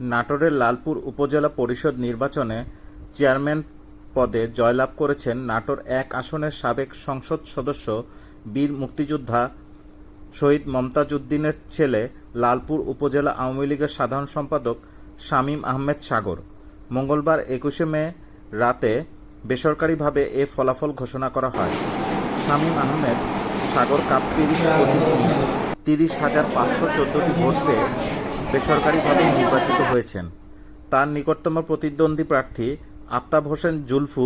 নাটোরের লালপুর উপজেলা পরিষদ নির্বাচনে চেয়ারম্যান পদে জয়লাভ করেছেন নাটোর এক আসনের সাবেক সংসদ সদস্য বীর মুক্তিযোদ্ধা শহীদ মমতাজ উদ্দিনের ছেলে লালপুর উপজেলা আওয়ামী লীগের সাধারণ সম্পাদক শামীম আহমেদ সাগর। মঙ্গলবার একুশে মে রাতে বেসরকারিভাবে এ ফলাফল ঘোষণা করা হয়। শামীম আহমেদ সাগর কাপ তিরিশ হাজার পাঁচশো চোদ্দটি ভোট পেয়ে বেসরকারিভাবে নির্বাচিত হয়েছেন। তার নিকটতম প্রতিদ্বন্দ্বী প্রার্থী আফতাব হোসেন জুলফু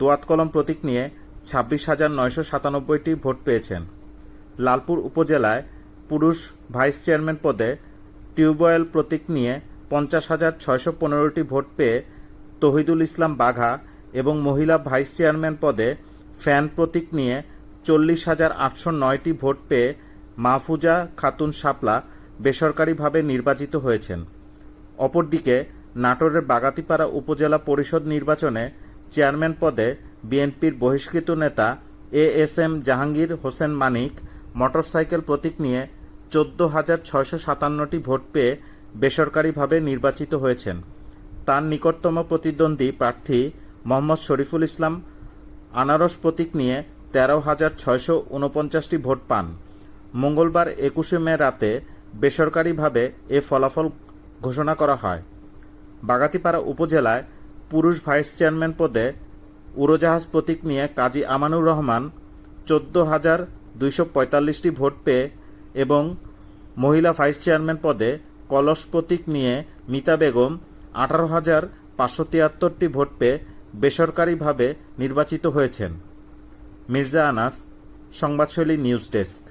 দোয়াত কলম প্রতীক নিয়ে ছাব্বিশ হাজার নয়শো সাতানব্বইটি ভোট পেয়েছেন। লালপুর উপজেলায় পুরুষ ভাইস চেয়ারম্যান পদে টিউবওয়েল প্রতীক নিয়ে পঞ্চাশ হাজার ছয়শো পনেরোটি ভোট পেয়ে তহিদুল ইসলাম বাঘা এবং মহিলা ভাইস চেয়ারম্যান পদে ফ্যান প্রতীক নিয়ে চল্লিশ হাজার আটশো নয়টি ভোট পেয়ে মাহফুজা খাতুন শাপলা বেসরকারিভাবে নির্বাচিত হয়েছেন। অপরদিকে, নাটোরের বাগাতিপাড়া উপজেলা পরিষদ নির্বাচনে চেয়ারম্যান পদে বিএনপির বহিষ্কৃত নেতা A S M Jahangir Hossain Manik motorcycle প্রতীক নিয়ে চোদ্দ হাজার ছয়শো সাতান্নটি ভোট পেয়ে বেসরকারিভাবে নির্বাচিত হয়েছেন। তার নিকটতম প্রতিদ্বন্দ্বী প্রার্থী মোহাম্মদ শরীফুল ইসলাম আনারস প্রতীক নিয়ে তেরো হাজার ছয়শো উনপঞ্চাশটি ভোট পান। মঙ্গলবার একুশে মে রাতে বেসরকারিভাবে এ ফলাফল ঘোষণা করা হয়। বাগাতিপাড়া উপজেলায় পুরুষ ভাইস চেয়ারম্যান পদে উড়োজাহাজ প্রতীক নিয়ে কাজী আমানুর রহমান চোদ্দ হাজার দুইশো পঁয়তাল্লিশটি ভোট পেয়ে এবং মহিলা ভাইস চেয়ারম্যান পদে কলস প্রতীক নিয়ে মিতা বেগম আঠারো হাজার পাঁচশো তিয়াত্তরটি ভোট পেয়ে বেসরকারিভাবে নির্বাচিত হয়েছেন। Mirza Anas, Sangbadshoili news desk.